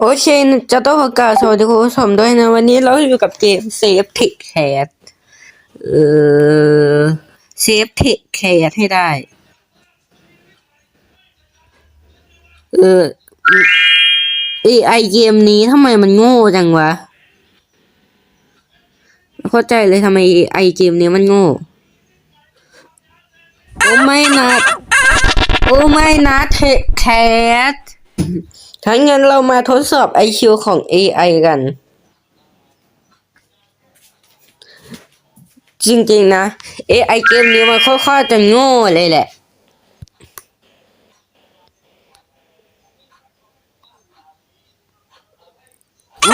โอเคจะต้องประกาศสวัสดีคุณผู้ชมด้วยนะ วันนี้เราอยู่กับเกม Save Tick Cat เออ Save Tick Cat ให้ได้ เออ AI เกมนี้ทำไมมันโง่จังวะไม่เข้าใจเลยทำไม AI เกมนี้มันโง่ โอ้ไม่นะ โอ้ไม่นะเทคแคท ถ้างั้นเรามาทดสอบ IQ ของ AI กัน จริงๆนะ AI เกมนี้มันค่อนข้างจะโง่เลยแหละ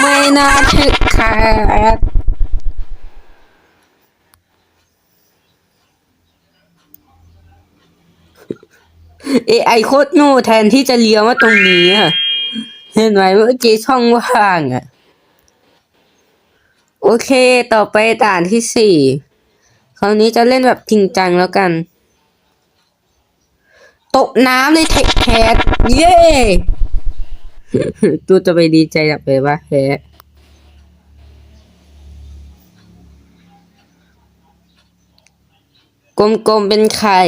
ไม่น่าถึกค่ะ AI โคตรโง่แทนที่จะเลี้ยวมาตรงนี้อะ เห็นไหมเมื่อกี้ช่องว่างอะโอเคต่อไปด่านที่สี่คราวนี้จะเล่นแบบจริงจังแล้วกัน ตกน้ำเลยเทคแคทเย้ตัวจะไปดีใจแบบไปปะแฮะกลมๆเป็นไข่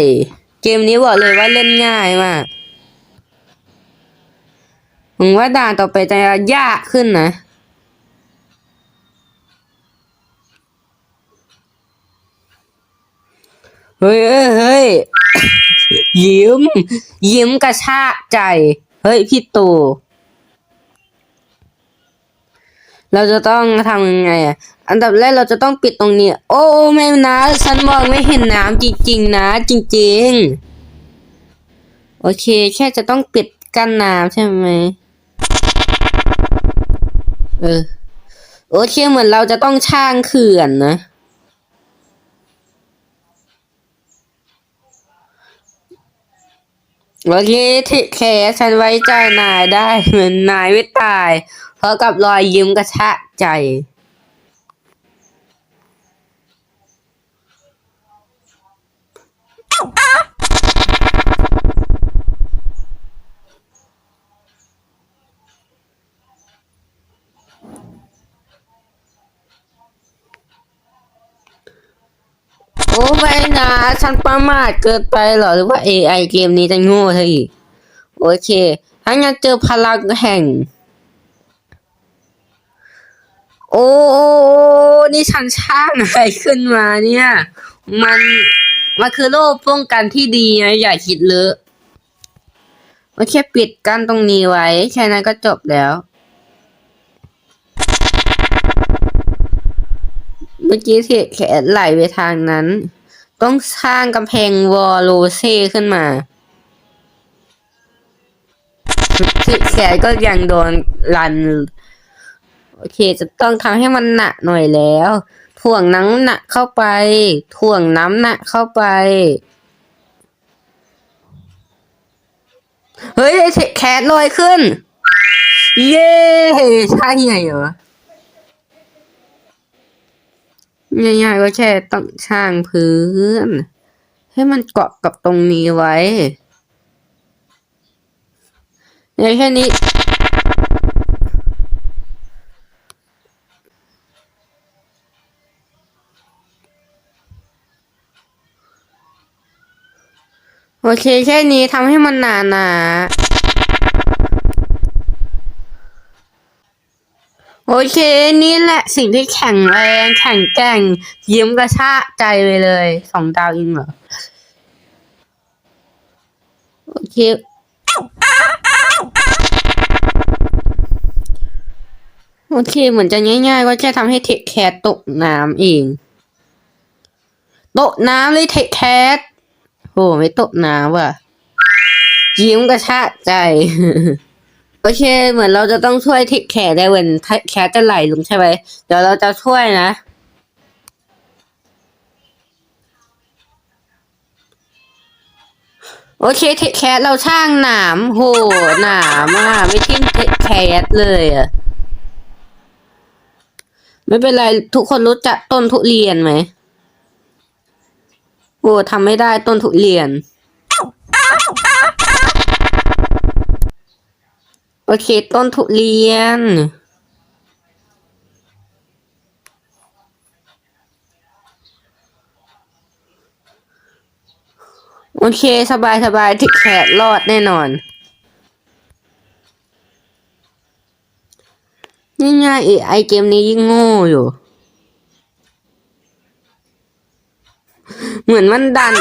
เกมนี้บอกเลยว่าเล่นง่ายมาก ผมว่าด่านต่อไปจะยากขึ้นนะเฮ้ยเฮ้ยยิ้ม ยิ้มกระชากใจ เฮ้ย พี่ตู่ เราจะต้องทำยังไงอะ อันดับแรกเราจะต้องปิดตรงนี้ โอ้ไม่นะ ฉันมองไม่เห็นน้ำจริง ๆ นะ จริง ๆ โอเค แค่จะต้องปิดกั้นน้ำใช่ไหม เออ โอเคเหมือนเราจะต้องช่างเขื่อนนะ โอเคที่แคฉันไว้ใจนายได้เหมือนนายไม่ตาย เพราะกับรอยยิ้มกระชากใจ โอ้ไม่นะฉันประมาทเกินไปเหรอหรือว่า AI เกมนี้จะโง่เธออีก โอเคถ้างั้นเจอพลังแห่ง โอ้นี่ฉันช่างอะไรขึ้นมาเนี่ย มันมันคือโล่ป้องกันที่ดีนะอย่าคิดเลอะโอเคปิดกั้นตรงนี้ไว้ แค่นั้นก็จบแล้ว เมื่อกี้ที่แขนไหลไปทางนั้น ต้องสร้างกำแพงวอลโลเซ่ขึ้นมาที่แขนก็ยังโดนรัน โอเค จะต้องทำให้มันหนักหน่อยแล้ว ถ่วงน้ำหนักเข้าไป ถ่วงน้ำหนักเข้าไป เฮ้ยแคทลอยขึ้น เย้ใช่ไงเหรอ ง่ายๆก็แค่ต้องช่างพื้น ให้มันเกาะกับตรงนี้ไว้ในแค่นี้ โอเคแค่นี้ทำให้มันหนาหนาๆ โอเค นี่แหละสิ่งที่แข็งแรงแข็งแกร่ง ยิ้มกระชากใจไปเลยสองดาวอิงเหรอ โอเคโอเค เหมือนจะง่ายๆ ก็แค่ทำให้เทคแคทตกน้ำเอง ตกน้ำเลยเทคแคทโหไม่ตกน้ำว่ะ ยิ้มกระชากใจ โอเค เหมือนเราจะต้องช่วยเทคแคทได้เหมือนเทคแคทจะไหลลงใช่ไหมเดี๋ยวเราจะช่วยนะโอเคเทคแคทเราช่างหนามโหหนามอะไม่ทิ่มเทคแคทเลยอะไม่เป็นไรทุกคนรู้จักต้นทุเรียนไหมโอ้ทำไม่ได้ต้นทุเรียน โอเค ต้นทุเรียน โอเค สบายสบายที่แขกรอดแน่นอน ง่ายๆไอเกมนี้ยิ่งโง่อยู่ เหมือนมันดัน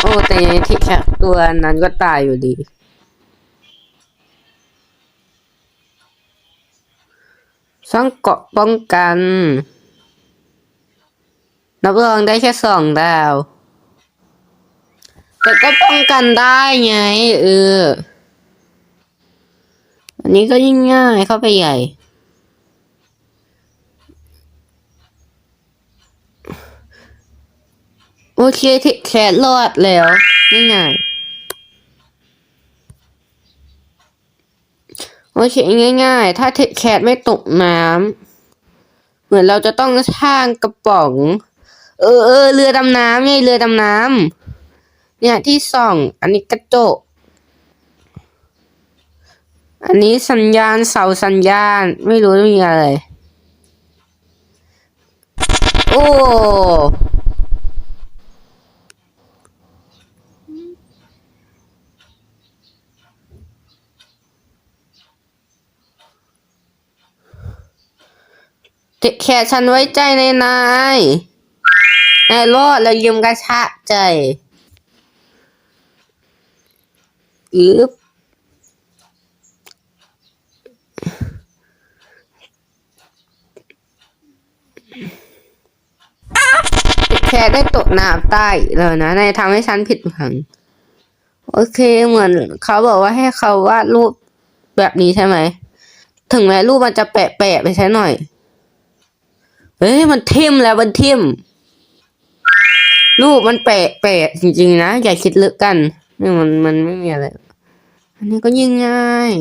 โอ้ แต่ที่แขกตัวนั้นก็ตายอยู่ดี สร้างเกาะป้องกัน รับรองได้แค่สองดาว แต่ก็ป้องกันได้ไง เออ อันนี้ก็ยิ่งง่ายเข้าไปใหญ่ โอเคแคทรอดแล้วง่ายๆ โอเคง่าย ๆ ถ้าเทแคทไม่ตกน้ำเหมือนเราจะต้องสร้างกระป๋อง เออเออเรือดำน้ำไงเรือดำน้ำเนี่ยที่ส่อง อันนี้กระจกอันนี้สัญญาณเสาสัญญาณไม่รู้มีอะไร โอ้ แค่ฉันไว้ใจในนายนายรอดแล้วยืมกระชากใจอึบแค่ได้ตกน้ำใต้เลยนะนายทำให้ฉันผิดหวัง โอเคเหมือนเขาบอกว่าให้เขาวาดรูปแบบนี้ใช่ไหม ถึงแม้รูปมันจะแปะๆไปใช้หน่อย เฮ้ยมันทิมแล้วมันทิมรูปมันแปะแปะจริงๆนะอย่าคิดลึกกันนี่มันมันไม่มีอะไร อันนี้ก็ยิ่งง่าย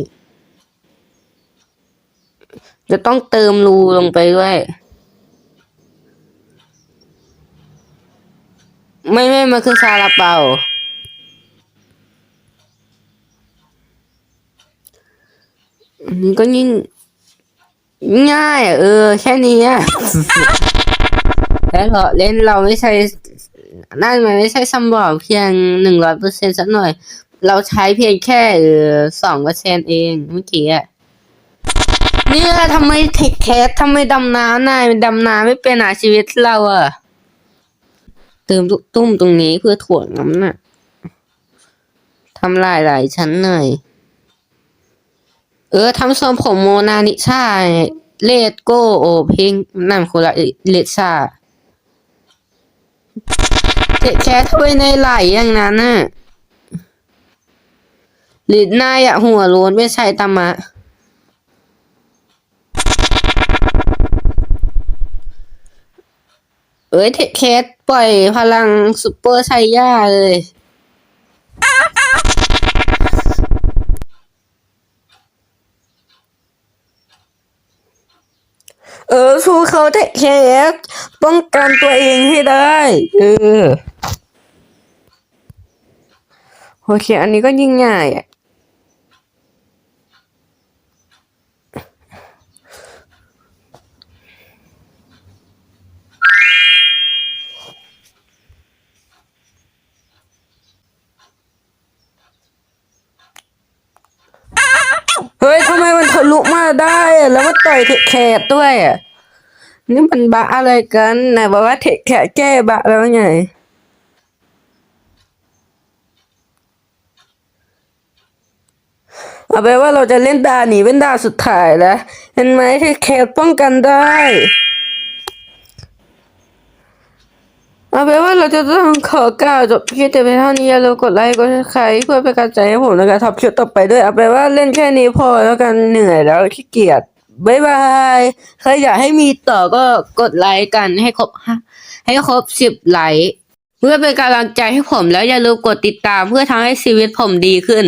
จะต้องเติมรูลงไปด้วย ไม่ไม่มันคือซาลาเปาอันนี้ก็ยิ่ง ง่ายอะเออ แค่นี้อะแล้วเหรอเล่นเราไม่ใช่นั่นมันไม่ใช่สมองเพียงหนึ่งร้อยเปอร์เซ็นสักหน่อย เราใช้เพียงแค่เออสองเปอร์เซ็นเองเมื่อกี้อะเนี่ยทำไมเทคแคสทำไมดำน้ำนายดำน้ำไม่เป็นอะชีวิตเราอะเติมลูกตุ้มตรงนี้เพื่อถ่วงน้ำหนักทำลายหลายชั้นหน่อย เออทำทรงผมโมนานิชาเลดโกโอเพลงนั่นคนละเลดชาเจ็ดแค่ถ้วยในไหลอย่างนั้นน่ะหรือนายอะหัวโล้นไม่ใช่ตามะ เอ้ยเทคแคสปล่อยพลังซุปเปอร์ไซย่าเลย เออสู้เขาเทคแคสป้องกันตัวเองให้ได้ เออ โอเค อันนี้ก็ยิ่งง่ายอะ เฮ้ยทำไมมันทะลุมา ได้ แล้วมันต่อยเทคแคดด้วยอะนี่มันบะอะไรกันไหนบอกว่าเทคแคดแก้บะแล้วไงเอาไปนว่าเราจะเล่นดาหนีเป็นดาสุดท้ายแล้วเห็นไหมเทคแคดป้องกันได้ เอาเป็นว่าเราจะต้องขอกล่าวจบคลิปแต่เพียงเท่านี้อย่าลืมกดไลค์กดซับสไครต์เพื่อเป็นกำลังใจให้ผมในการทำคลิปต่อไปด้วยเอาเป็นว่าเล่นแค่นี้พอแล้วกันเหนื่อยแล้วขี้เกียจบ๊ายบายใครอยากให้มีต่อก็กดไลค์กันให้ครบให้ครบสิบไลค์เพื่อเป็นกำลังใจให้ผมแล้วอย่าลืมกดติดตามเพื่อทำให้ชีวิตผมดีขึ้น